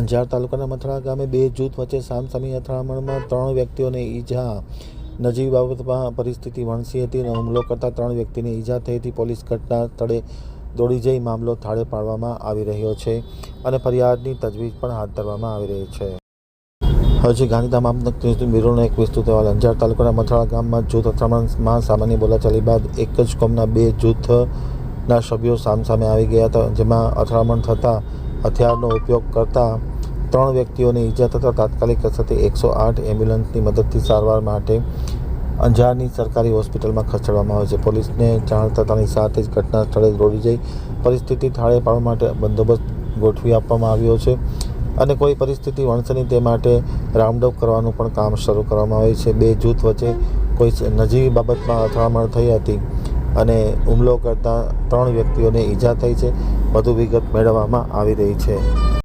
અંજાર તાલુકાના મથડા ગામે બે જૂથ વચ્ચે સામસામી અથડામણમાં ત્રણ વ્યક્તિઓને ઈજા. નજીવી બાબતમાં પરિસ્થિતિ વણસી હતી અને હુમલો કરતા ત્રણ વ્યક્તિને ઈજા થઈ હતી પોલીસ ઘટના સ્થળે દોડી જઈ મામલો થાળે પાડવામાં આવી રહ્યો છે અને ફરિયાદની તજવીજ પણ હાથ ધરવામાં આવી રહી છે. હજી ગાંધીધામ આપના બ્યુરોનો એક વિસ્તૃત અહેવાલ. અંજાર તાલુકાના મથડા ગામમાં જૂથ અથડામણમાં સામાન્ય બોલાચાલી બાદ એક જ કોમના બે જૂથના સભ્યો સામસામે આવી ગયા હતા, જેમાં અથડામણ થતાં હથિયારનો ઉપયોગ કરતા ત્રણ વ્યક્તિઓને ઈજા થતાં તાત્કાલિક અસરથી એકસો આઠ એમ્બ્યુલન્સની મદદથી સારવાર માટે અંજારની સરકારી હોસ્પિટલમાં ખસેડવામાં આવે છે. પોલીસને જાણ થતાની સાથે જ ઘટના સ્થળે દોડી જઈ પરિસ્થિતિ થાળે પાડવા માટે બંદોબસ્ત ગોઠવી આપવામાં આવ્યો છે અને કોઈ પરિસ્થિતિ વણસની તે માટે રાઉન્ડઅપ કરવાનું પણ કામ શરૂ કરવામાં આવે છે. બે જૂથ વચ્ચે કોઈ નજીવી બાબતમાં અથડામણ થઈ હતી અને હુમલો કરતાં ત્રણ વ્યક્તિઓને ઈજા થઈ છે. વધુ વિગત મેળવવામાં આવી રહી છે.